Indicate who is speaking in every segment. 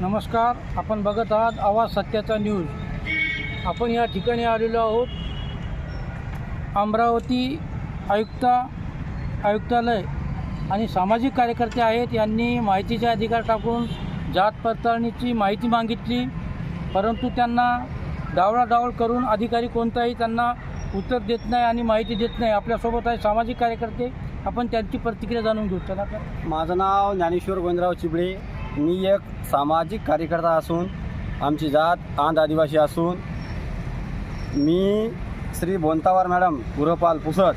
Speaker 1: नमस्कार आपण बघत आहात आवाज सत्याचा न्यूज. आपण या ठिकाणी आलेलो आहोत. अमरावती आयुक्त आयुक्तालय आणि सामाजिक कार्यकर्ते आहेत. यांनी माहितीचे अधिकार टाकून जात पडताळणीची माहिती मागितली. परंतु त्यांना डावळाडावळ करून अधिकारी कोणताही त्यांना उत्तर देत नाही आणि माहिती देत नाही. आपल्यासोबत आहे सामाजिक कार्यकर्ते. आपण त्यांची प्रतिक्रिया जाणून घेऊ. त्यांना
Speaker 2: माझं नाव ज्ञानेश्वर गोविंदराव चिबळे. मी एक सामाजिक कार्यकर्ता असून आमची जात आंध आदिवासी असून मी श्री बोंतावार मॅडम गुरपाल पुसद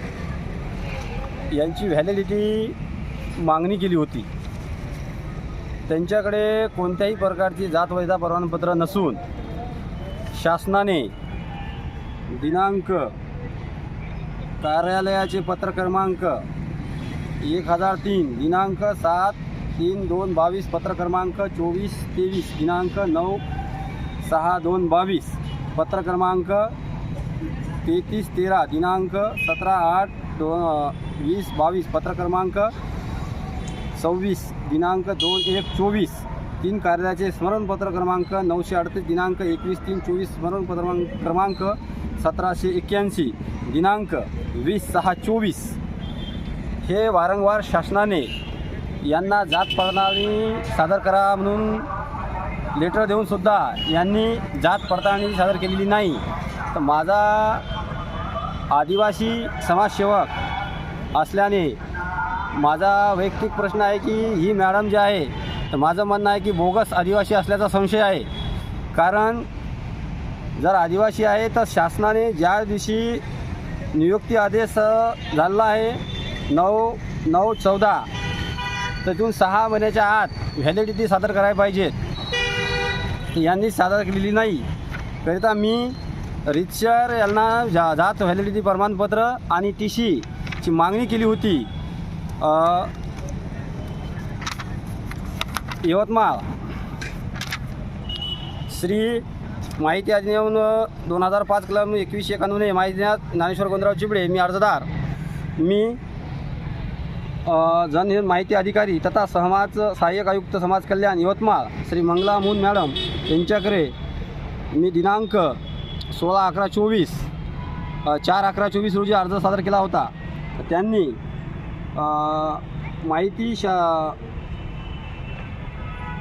Speaker 2: यांची व्हॅलिडिटी मागणी केली होती. त्यांच्याकडे कोणत्याही प्रकारची जात वैधा प्रमाणपत्र नसून शासनाने दिनांक कार्यालयाचे पत्र क्रमांक एक हजार तीन दिनांक सात तीन दोन बावीस पत्र क्रमांक चोवीस तेवीस दिनांक नऊ सहा दोन बावीस. पत्र क्रमांक तेहतीस तेरा दिनांक सतरा आठ दोन वीस बावीस. पत्र क्रमांक सव्वीस दिनांक दोन एक चोवीस. तीन कार्यालयाचे स्मरणपत्र क्रमांक नऊशे अडतीस दिनांक एकवीस तीन चोवीस. स्मरणपत्र क्रमांक सतराशे एक्क्याऐंशी दिनांक वीस सहा चोवीस. हे वारंवार शासनाने यांना जात पडताळणी सादर करा म्हणून लेटर देऊनसुद्धा यांनी जात पडताळणी सादर केलेली नाही. तर माझा आदिवासी समाजसेवक असल्याने माझा वैयक्तिक प्रश्न आहे की ही मॅडम जी आहे तर माझं म्हणणं आहे की बोगस आदिवासी असल्याचा संशय आहे. कारण जर आदिवासी आहे तर शासनाने ज्या दिवशी नियुक्ती आदेश झाला झालेला आहे नऊ नऊ चौदा तिथून सहा महिन्याच्या आत व्हॅलिडिटी सादर करायला पाहिजे. यांनी सादर केलेली नाही. करिता मी रितसर यांना जा जात व्हॅलिडिटी प्रमाणपत्र आणि टी सीची मागणी केली होती. यवतमाळ. श्री माहिती अधिनियम दोन हजार पाच कलम एकवीसशे एकावन्न माहिती ज्ञात ज्ञानेश्वर गोंधराव चिबडे मी अर्जदार. मी अ, जनहित माहिती अधिकारी तथा समाज सहाय्यक आयुक्त समाज कल्याण यवतमाळ श्री मंगला मून मॅडम यांच्याकडे मी दिनांक सोळा अकरा चोवीस चार अकरा चोवीस रोजी अर्ज सादर केला होता. त्यांनी माहिती शा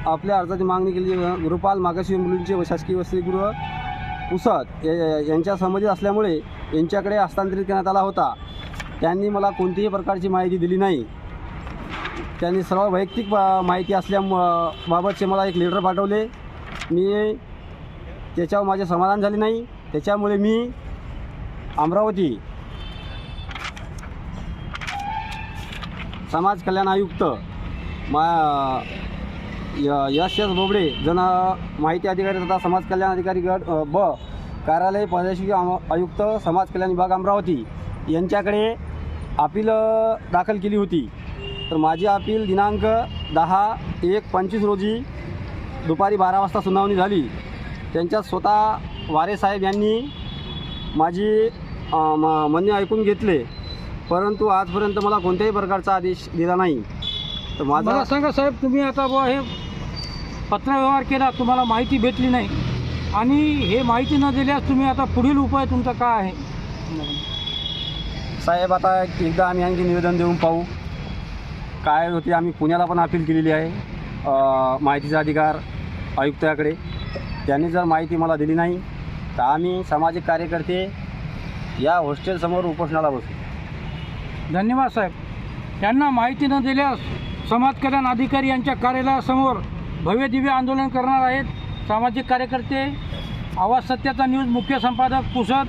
Speaker 2: आपल्या अर्जाची मागणी केली. गुरुपाल मागासी मुलींचे व शासकीय वसतिगृह पुसद यांच्या संबंधित असल्यामुळे यांच्याकडे हस्तांतरित करण्यात आला होता. त्यांनी मला कोणतीही प्रकारची माहिती दिली नाही. त्यांनी सर्व वैयक्तिक माहिती असल्या बाबतचे मला एक लेटर पाठवले. मी त्याच्यावर माझे समाधान झाले नाही. त्याच्यामुळे मी अमरावती समाज कल्याण आयुक्त मा य- यश एस बोबडे जन माहिती अधिकारी तथा समाज कल्याण अधिकारी गट ब कार्यालय प्रादेशिक आयुक्त समाज कल्याण विभाग अमरावती यांच्याकडे अपील दाखल केली होती. तर माझी अपील दिनांक दहा एक पंचवीस रोजी दुपारी बारा वाजता सुनावणी झाली. त्यांच्यात स्वतः वारे साहेब यांनी माझी म- म्हणणे ऐकून घेतले. परंतु आजपर्यंत मला कोणत्याही प्रकारचा आदेश दिला नाही. तर
Speaker 1: मला
Speaker 2: माझा
Speaker 1: सांगा साहेब तुम्ही आता बुवा हे पत्रव्यवहार केला तुम्हाला माहिती भेटली नाही. आणि हे माहिती न दिल्यास तुम्ही आता पुढील उपाय तुमचा काय आहे?
Speaker 2: साहेब आता एकदा आम्ही आणखी निवेदन देऊन पाहू. काय होते आम्ही पुण्याला पण अपील केलेली आहे. माहितीचा अधिकार आयुक्ताकडे. त्यांनी जर माहिती मला दिली नाही तर आम्ही सामाजिक कार्यकर्ते या हॉस्टेलसमोर उपोषणाला बसू.
Speaker 1: धन्यवाद साहेब. त्यांना माहिती न दिल्यास समाज कल्याण अधिकारी यांच्या कार्यालयासमोर भव्य दिव्य आंदोलन करणार आहेत. सामाजिक कार्यकर्ते आवाज सत्याचा न्यूज मुख्य संपादक पुसद